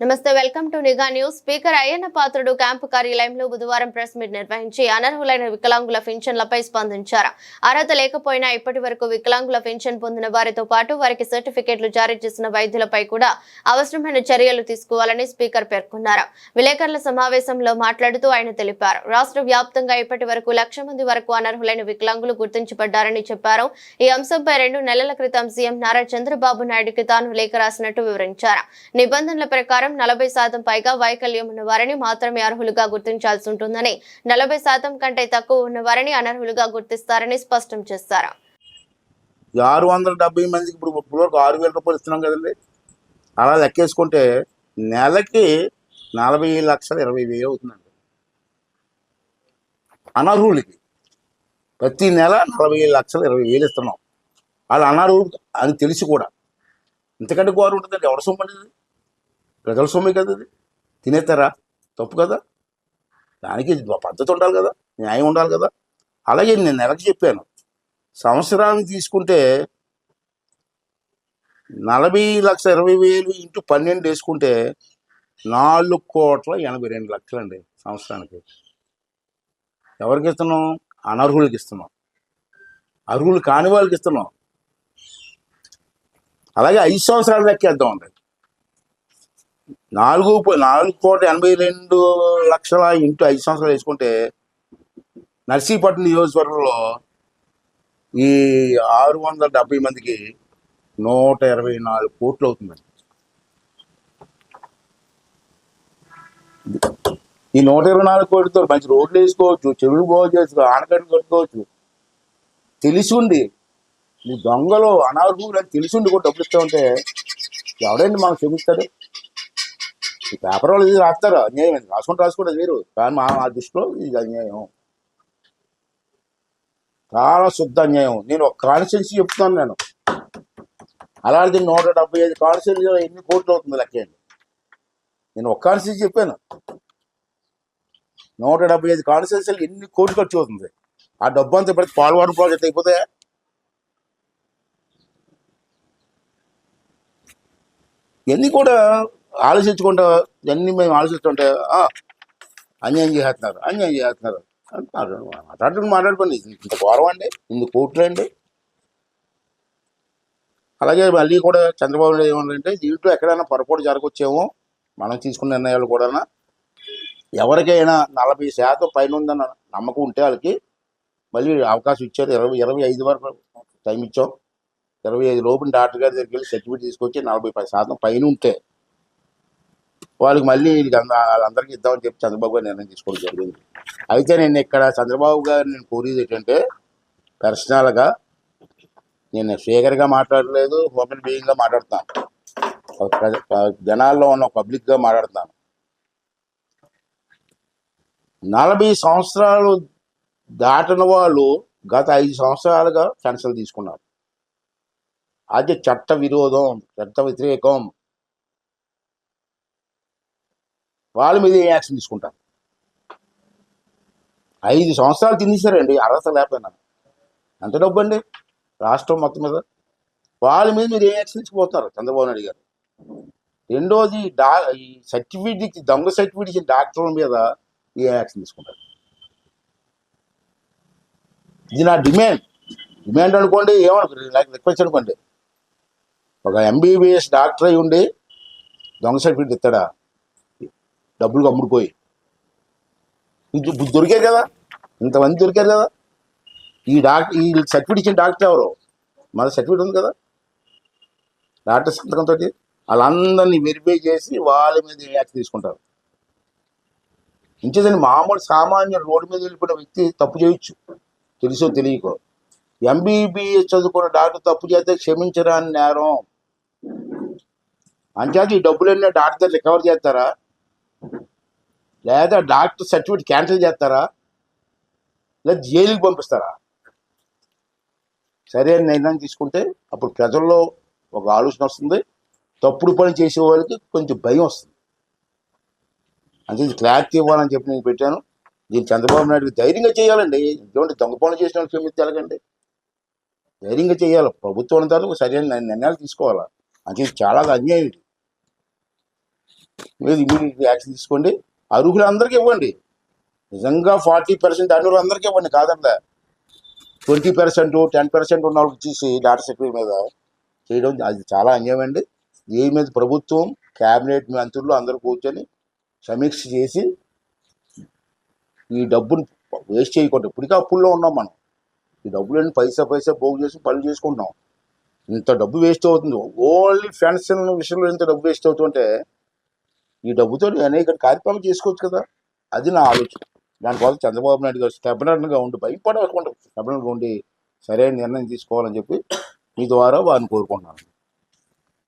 నమస్తే welcome to Nigha news. Speaker Ayyanna Patrudu camp కార్యాలయంలో బుధవారం ప్రెస్ మీట్ నిర్వహించి అనర్హులైన వికలాంగుల పెన్షన్లపై స్పందించారు. అర్హత లేకపోయినా ఇప్పటి వరకు వికలాంగుల పెన్షన్ పొందిన వారితో పాటు వారికి సర్టిఫికెట్లు జారీ చేసిన వైద్యులపై కూడా అవసరమైన చర్యలు తీసుకోవాలని స్పీకర్ పేర్కొన్నారు. విలేకరుల సమావేశంలో మాట్లాడుతూ ఆయన తెలిపారు. రాష్ట్ర వ్యాప్తంగా ఇప్పటి వరకు లక్ష మంది వరకు అనర్హులైన వికలాంగులు గుర్తించబడ్డారని చెప్పారు. ఈ అంశంపై రెండు నెలల క్రితం సీఎం నారా చంద్రబాబు నాయుడుకి తాను లేఖ రాసినట్టు వివరించారు. నిబంధనల ప్రకారం నలభై శాతం పైగా వైకల్యం ఉన్న వారిని మాత్రమే అర్హులుగా గుర్తించాల్సి ఉంటుందని నలభై శాతం కంటే తక్కువ ఉన్న వారిని అనర్హులుగా గుర్తిస్తారని స్పష్టం చేశారు. ఆరు వందల డెబ్బై మందికి ఇప్పుడు ఇప్పుడు వరకు ఆరు వేల రూపాయలు ఇస్తున్నాం కదండి. అలా లెక్కేసుకుంటే నెలకి నలభై లక్షల ఇరవై వేలు అవుతుందండి. అనర్హులకి ప్రతి నెల నలభై లక్షల ఇరవై వేలు ఇస్తున్నాం. వాళ్ళు అనర్హులు అని తెలిసి కూడా. ఇంతకంటే ఘోరం ఉంటుందండి. ఎవరు సొమ్మండి ప్రజల సొమ్మే కదా అది తినేస్తారా? తప్పు కదా. దానికి పద్ధతి ఉండాలి కదా. న్యాయం ఉండాలి కదా. అలాగే నేను నెలకి చెప్పాను. సంవత్సరానికి తీసుకుంటే నలభై లక్ష ఇరవై వేలు ఇంటూ పన్నెండు వేసుకుంటే నాలుగు కోట్ల ఎనభై రెండు లక్షలు అండి సంవత్సరానికి. ఎవరికి ఇస్తున్నాం? అనర్హులకి ఇస్తున్నాం. అర్హులు కాని వాళ్ళకి ఇస్తున్నాం. అలాగే ఐదు సంవత్సరాలు లెక్కేద్దాం అండి నాలుగు నాలుగు కోట్ల ఎనభై రెండు లక్షల ఇంటూ ఐదు సంవత్సరాలు వేసుకుంటే నర్సీపట్నం నియోజకవర్గంలో ఈ ఆరు వందల డెబ్బై మందికి నూట ఇరవై నాలుగు కోట్లు అవుతుందండి. ఈ నూట ఇరవై నాలుగు కోట్లతో మంచి రోడ్లు వేసుకోవచ్చు చెవులు బాగు చేసుకోవచ్చు ఆనకట్లు కట్టుకోవచ్చు. తెలిసి ఉండి ఈ దొంగలు అనార్హులు అని తెలిసి ఉండి కూడా డబ్బులు ఇస్తా ఉంటే ఎవడండి మనకు చూపిస్తాడు పేపర్ వాళ్ళు ఇది రాస్తారు అన్యాయం అని రాసుకుంటూ రాసుకోవడం వేరు. కానీ మా మా దృష్టిలో ఇది అన్యాయం. చాలా శుద్ధ అన్యాయం. నేను ఒక కాన్స్టిట్యున్సీ చెప్తున్నాను నేను. అలాంటిది నూట డెబ్బై ఐదు కాన్స్టిట్యున్సీలో ఎన్ని కోట్లు అవుతుంది లెక్కేయండి నేను ఒక కాన్స్టిట్యున్సీ చెప్పాను. నూట డెబ్బై ఐదు కాన్స్టిట్యున్సీలు ఎన్ని కోట్లు ఖర్చు అవుతుంది? ఆ డబ్బు అంతా పెడితే పాల్వాడు ప్రాజెక్ట్ అయిపోతే? ఎన్ని కూడా ఆలోచించుకుంటా ఇవన్నీ మేము ఆలోచిస్తుంటే "ఆ, అన్యాయం చేస్తున్నారు అన్యాయం చేస్తున్నారు అంటున్నారు. మాట్లాడుకుని మాట్లాడుకోండి. ఇంత గౌరవం అండి ఇంత కోట్లు అండి. అలాగే మళ్ళీ కూడా చంద్రబాబు నాయుడు ఏమన్నారంటే దీంట్లో ఎక్కడైనా పొరపాటు జరగొచ్చేమో మనం తీసుకున్న నిర్ణయాలు కూడా ఎవరికైనా నలభై శాతం పైన ఉందన్న నమ్మకం ఉంటే వాళ్ళకి మళ్ళీ అవకాశం ఇచ్చారు. ఇరవై ఇరవై ఐదు వరకు టైం ఇచ్చాం. ఇరవై ఐదు లోపు డాక్టర్ గారి దగ్గరికి వెళ్ళి సర్టిఫికేట్ తీసుకొచ్చి నలభై పది శాతం పైన ఉంటే వాళ్ళకి మళ్ళీ వీళ్ళకి వాళ్ళందరికీ ఇద్దామని చెప్పి చంద్రబాబు గారు నిర్ణయం తీసుకోవడం జరిగింది. అయితే నేను ఇక్కడ చంద్రబాబు గారు నేను కోరేది ఏంటంటే పర్సనల్గా నేను స్పీకర్గా మాట్లాడలేదు హ్యూమన్ బీయింగ్గా మాట్లాడుతాను జనాల్లో ఉన్న పబ్లిక్గా మాట్లాడుతాను నలభై సంవత్సరాలు దాటిన వాళ్ళు గత ఐదు సంవత్సరాలుగా పెన్షన్ తీసుకున్నారు. అది చట్ట విరోధం చట్ట వ్యతిరేకం. వాళ్ళ మీద ఏ యాక్షన్ తీసుకుంటారు? ఐదు సంవత్సరాలు తినేసారండి అర్హత లేకపోయినా. ఎంత డబ్బు అండి రాష్ట్రం మొత్తం మీద. వాళ్ళ మీద మీరు ఏ యాక్షన్ తీసుకుపోతున్నారు చంద్రబాబు నాయుడు గారు. రెండోది డా ఈ సర్టిఫికేట్ ఇచ్చి దొంగ సర్టిఫికేట్ ఇచ్చిన డాక్టర్ల మీద ఏ యాక్షన్ తీసుకుంటారు? ఇది నా డిమాండ్. డిమాండ్ అనుకోండి ఏమనుకోండి నాకు రిక్వెస్ట్ అనుకోండి. ఒక ఎంబీబీఎస్ డాక్టర్ అయి ఉండి దొంగ సర్టిఫికేట్ ఇస్తాడా? డబ్బులు అమ్ముడుపోయి. ఇది దొరికారు కదా? ఇంతమంది దొరికారు కదా? ఈ డాక్టర్ ఈ సర్టిఫికేట్ ఇచ్చిన డాక్టర్ ఎవరు? మన సర్టిఫికేట్ ఉంది కదా? డాక్టర్ సంతకంతో వాళ్ళందరినీ వెరిఫై చేసి వాళ్ళ మీద యాక్ట్ తీసుకుంటారు? ఇంచేదండి మామూలు సామాన్య రోడ్డు మీద వెళ్ళిపోయిన వ్యక్తి తప్పు చేయొచ్చు. తెలుసో తెలియకో. ఎంబీబీఎస్ చదువుకున్న డాక్టర్ తప్పు చేస్తే క్షమించరాని నేరం. అంచేది ఈ డబ్బులన్నీ డాక్టర్ రికవర్ చేస్తారా? లేదా డాక్టర్ సర్టిఫికేట్ క్యాన్సిల్ చేస్తారా? లేదా జైలుకి పంపిస్తారా? సరైన నిర్ణయం తీసుకుంటే అప్పుడు ప్రజల్లో ఒక ఆలోచన వస్తుంది. తప్పుడు పని చేసే వాళ్ళకి కొంచెం భయం వస్తుంది. అంటే ఇది క్లారిటీ ఇవ్వాలని చెప్పి నేను పెట్టాను. దీన్ని చంద్రబాబు నాయుడు ధైర్యంగా చేయాలండి. ఇటువంటి దొంగ పనులు చేసిన వాళ్ళు క్షమిస్తే ఎలాగండి? ధైర్యంగా చేయాలి. ప్రభుత్వం తాలూకు సరైన నిర్ణయాలు తీసుకోవాలి? అంటే చాలా అన్యాయం ఇది. మీరు ఇమీడియట్ యాక్షన్ తీసుకోండి. అర్హులందరికీ ఇవ్వండి. నిజంగా ఫార్టీ పర్సెంట్ అర్హులందరికీ ఇవ్వండి కాదండి ట్వంటీ పర్సెంట్ టెన్ పర్సెంట్ ఉన్న వాళ్ళకి ఇచ్చేసి డాటా సెక్యూరిటీ మీద చేయడం అది చాలా అన్యాయం అండి. దీని మీద ప్రభుత్వం క్యాబినెట్ మంత్రులు అందరూ కూర్చొని సమీక్ష చేసి ఈ డబ్బును వేస్ట్ చేయకూడదు ఇప్పటికే అప్పుల్లో ఉన్నాం మనం. ఈ డబ్బులన్నీ పైసా పైసా పోగు చేసి పనులు చేసుకుంటున్నాం. ఇంత డబ్బు వేస్ట్ అవుతుంది. ఓన్లీ పెన్షన్ విషయంలో ఇంత డబ్బు వేస్ట్ అవుతుంటే ఈ డబ్బుతో అనేక కార్యక్రమాలు చేసుకోవచ్చు కదా? అది నా ఆలోచన. దానికోసం చంద్రబాబు నాయుడు గారు స్టెబనర్గా ఉండి భయపడకుండా స్టెబనర్గా ఉండి సరైన నిర్ణయం తీసుకోవాలని చెప్పి మీ ద్వారా వారిని కోరుకుంటున్నాను.